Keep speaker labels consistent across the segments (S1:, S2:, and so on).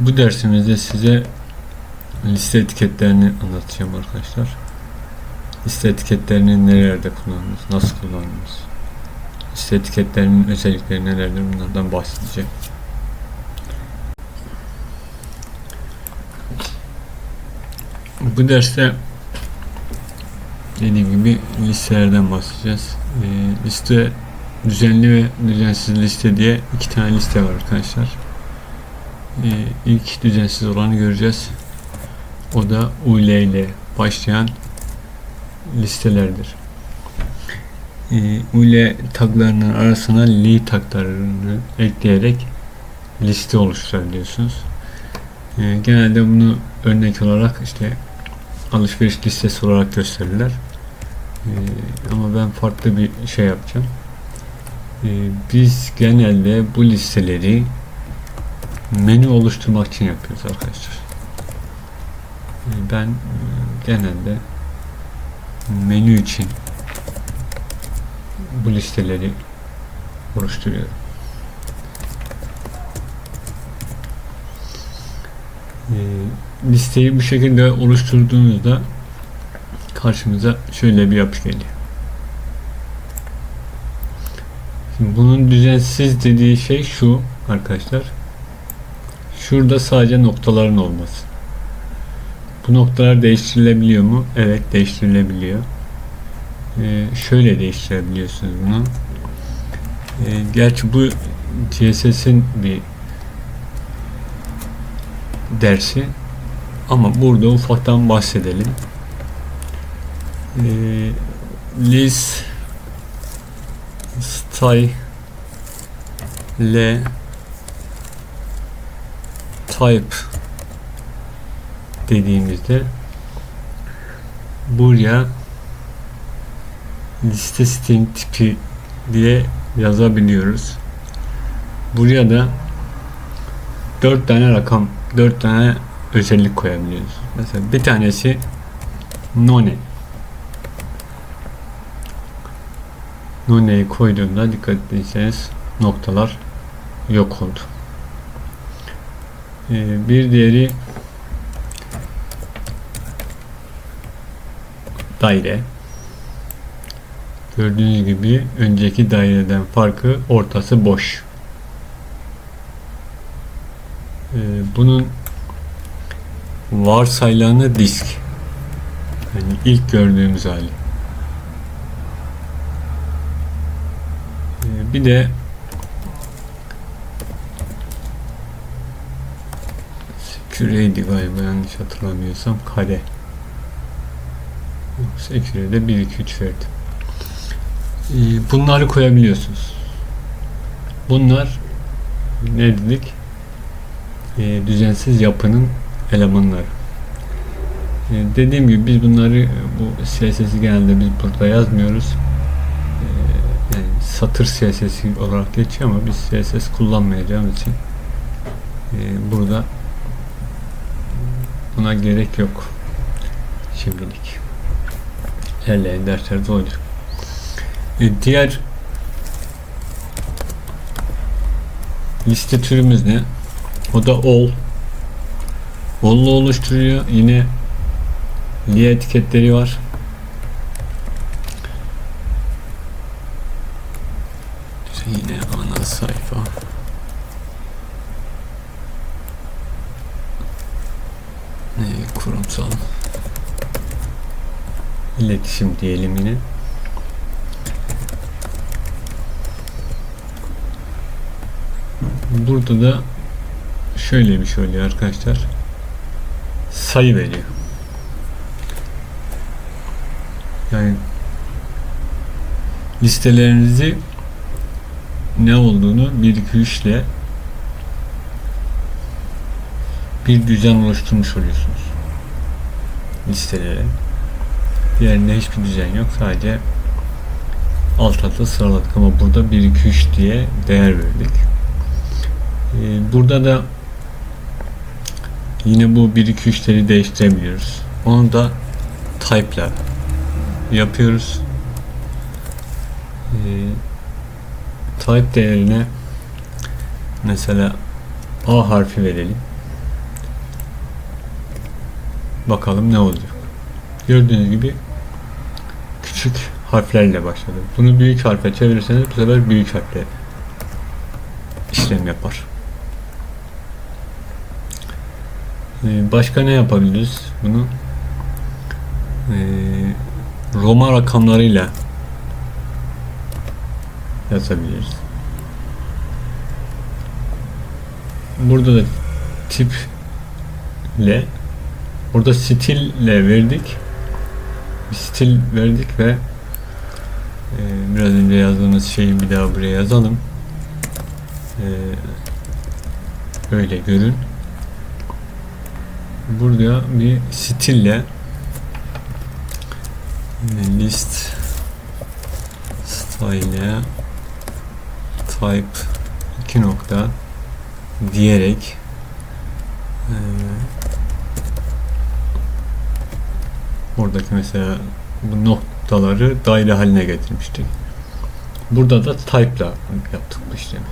S1: Bu dersimizde size liste etiketlerini anlatacağım arkadaşlar. Liste etiketlerini nerelerde kullanırız, nasıl kullanırız? Liste etiketlerinin özellikleri nelerdir bunlardan bahsedeceğim. Bu derste dediğim gibi listelerden bahsedeceğiz. Ee, liste düzenli ve düzensiz liste diye iki tane liste var arkadaşlar. Ee, ilk düzensiz olanı göreceğiz. O da UL ile başlayan listelerdir. Ee, UL taglarının arasına li taglarını ekleyerek liste oluşturabiliyorsunuz. Ee, genelde bunu örnek olarak işte alışveriş listesi olarak gösterirler. Ama ben farklı bir şey yapacağım. Biz genelde bu listeleri menü oluşturmak için yapıyoruz arkadaşlar. Ee, ben e, genelde menü için bu listeleri oluşturuyorum. Ee, listeyi bu şekilde oluşturduğunuzda karşımıza şöyle bir yapı geliyor. Şimdi bunun düzensiz dediği şey şu arkadaşlar. Şurada sadece noktaların olması. Bu noktalar değiştirilebiliyor mu? Evet değiştirilebiliyor. Ee, şöyle değiştirebiliyorsunuz bunu. Ee, gerçi bu CSS'in bir dersi ama burada ufaktan bahsedelim. Ee, Liz style le type dediğimizde buraya liste string tipi diye yazabiliyoruz. Buraya da 4 tane rakam, 4 tane özellik koyabiliyoruz. Mesela bir tanesi none. None'yi koyduğumda dikkat ettiyseniz noktalar yok oldu. Ee, bir diğeri daire. Gördüğünüz gibi önceki daireden farkı ortası boş. Ee, bunun varsayılanı disk. Yani ilk gördüğümüz hali. Ee, bir de küreydi galiba yanlış hatırlamıyorsam kare. Sekürede 1 2 3 verdim. Ee, bunları koyabiliyorsunuz. Bunlar ne dedik? Ee, düzensiz yapının elemanları. Ee, dediğim gibi biz bunları bu CSS'i genelde biz burada yazmıyoruz. Yani satır CSS'i olarak geçiyor ama biz CSS kullanmayacağımız için burada buna gerek yok şimdilik. Ellerin dersleri doydu. E, diğer liste türümüz ne? O da all. All'u oluşturuyor. Yine li etiketleri var. Yine ana sayfa. Ne kurumsal iletişim diyelim yine. Burada da şöyle bir şey oluyor arkadaşlar. Sayı veriyor. Yani listelerinizi ne olduğunu 1 2 3 ile bir düzen oluşturmuş oluyorsunuz. Listelere. Diğerinde hiçbir düzen yok. Sadece alt alta sıraladık ama burada 1 2 3 diye değer verdik. Ee, burada da yine bu 1 2 3'leri değiştirebiliyoruz. Onu da type'la yapıyoruz. Ee, type değerine mesela A harfi verelim. Bakalım ne olacak. Gördüğünüz gibi küçük harflerle başladı. Bunu büyük harfe çevirirseniz bu sefer büyük harfle işlem yapar. Ee, Başka ne yapabiliriz bunu? Ee, Roma rakamlarıyla yazabiliriz. Burada da tiple burada stille verdik. Bir stil verdik ve e, biraz önce yazdığımız şeyi bir daha buraya yazalım. E, öyle görün. Burada bir stille e, list style type iki nokta diyerek e, oradaki mesela bu noktaları daire haline getirmiştik. Burada da type'la yaptık bu işlemi.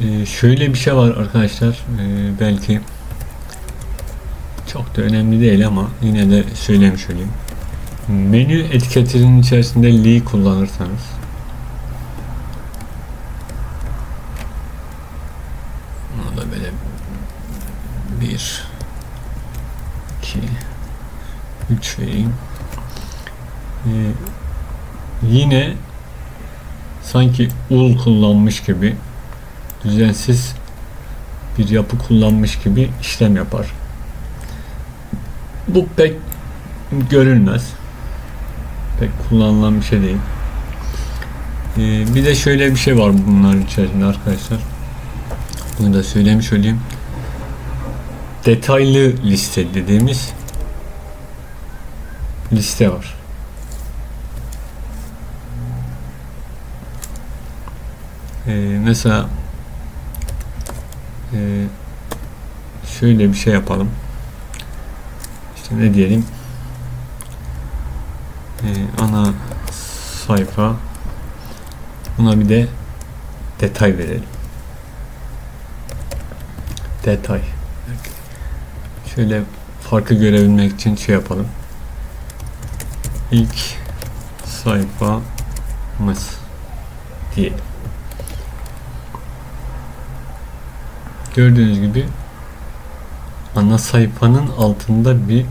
S1: Ee, şöyle bir şey var arkadaşlar. Ee, belki çok da önemli değil ama yine de söylemiş olayım. Menü etiketinin içerisinde li kullanırsanız Buna da böyle bir iki üç vereyim. Ee, yine sanki ul kullanmış gibi düzensiz bir yapı kullanmış gibi işlem yapar. Bu pek görülmez. Pek kullanılan bir şey değil. Ee, bir de şöyle bir şey var bunların içerisinde arkadaşlar. Bunu da söylemiş olayım. Detaylı liste dediğimiz liste var. Ee, mesela e, şöyle bir şey yapalım. İşte ne diyelim? Ee, ana sayfa buna bir de detay verelim. Detay. Şöyle farkı görebilmek için şey yapalım. İlk sayfamız diyelim. Gördüğünüz gibi ana sayfanın altında bir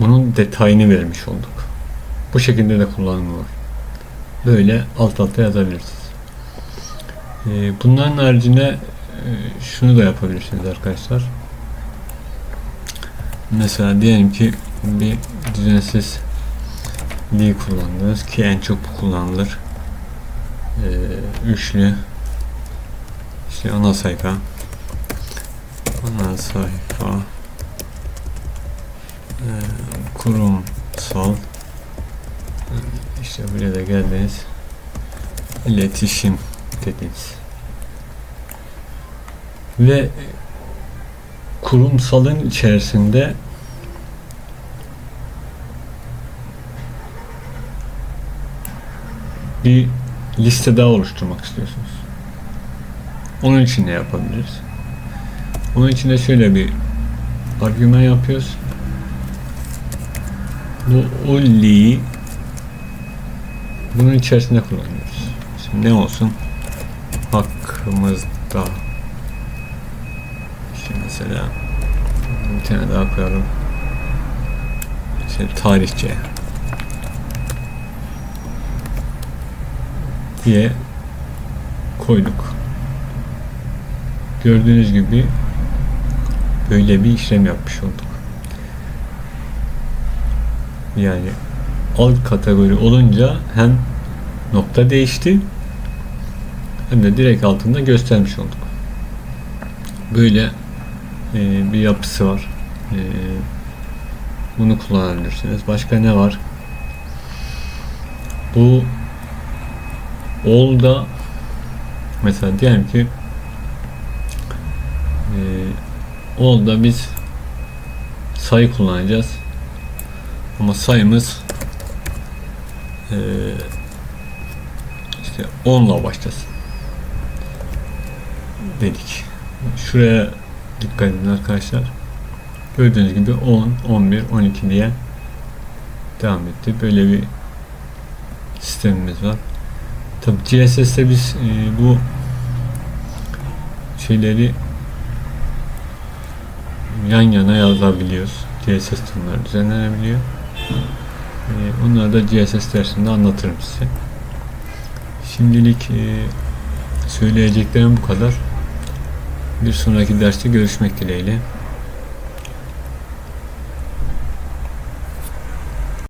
S1: bunun detayını vermiş olduk. Bu şekilde de kullanımı var. Böyle alt alta yazabilirsiniz. Ee, bunların haricinde e, şunu da yapabilirsiniz arkadaşlar. Mesela diyelim ki bir düzensiz li kullandınız ki en çok bu kullanılır. Ee, üçlü işte ana sayfa. Ana sayfa. E, kurumsal e, işte buraya da geldiniz. İletişim dediniz. Ve kurumsalın içerisinde bir liste daha oluşturmak istiyorsunuz. Onun için ne yapabiliriz? Onun için de şöyle bir argüman yapıyoruz. Bu ulli'yi bunun içerisinde kullanıyoruz. Şimdi ne olsun? Hakkımızda işte mesela bir tane daha koyalım. İşte tarihçe diye koyduk. Gördüğünüz gibi böyle bir işlem yapmış olduk. Yani alt kategori olunca hem nokta değişti hem de direkt altında göstermiş olduk. Böyle e, bir yapısı var. E, bunu kullanabilirsiniz. Başka ne var? Bu olda mesela diyelim ki e, olda biz sayı kullanacağız ama sayımız e, işte 10 ile başlasın dedik şuraya dikkat edin arkadaşlar. Gördüğünüz gibi 10, 11, 12 diye devam etti. Böyle bir sistemimiz var. Tabi GSS'te biz e, bu şeyleri yan yana yazabiliyoruz. GSS tanımları düzenlenebiliyor. E, onları da GSS dersinde anlatırım size. Şimdilik e, söyleyeceklerim bu kadar. Bir sonraki derste görüşmek dileğiyle.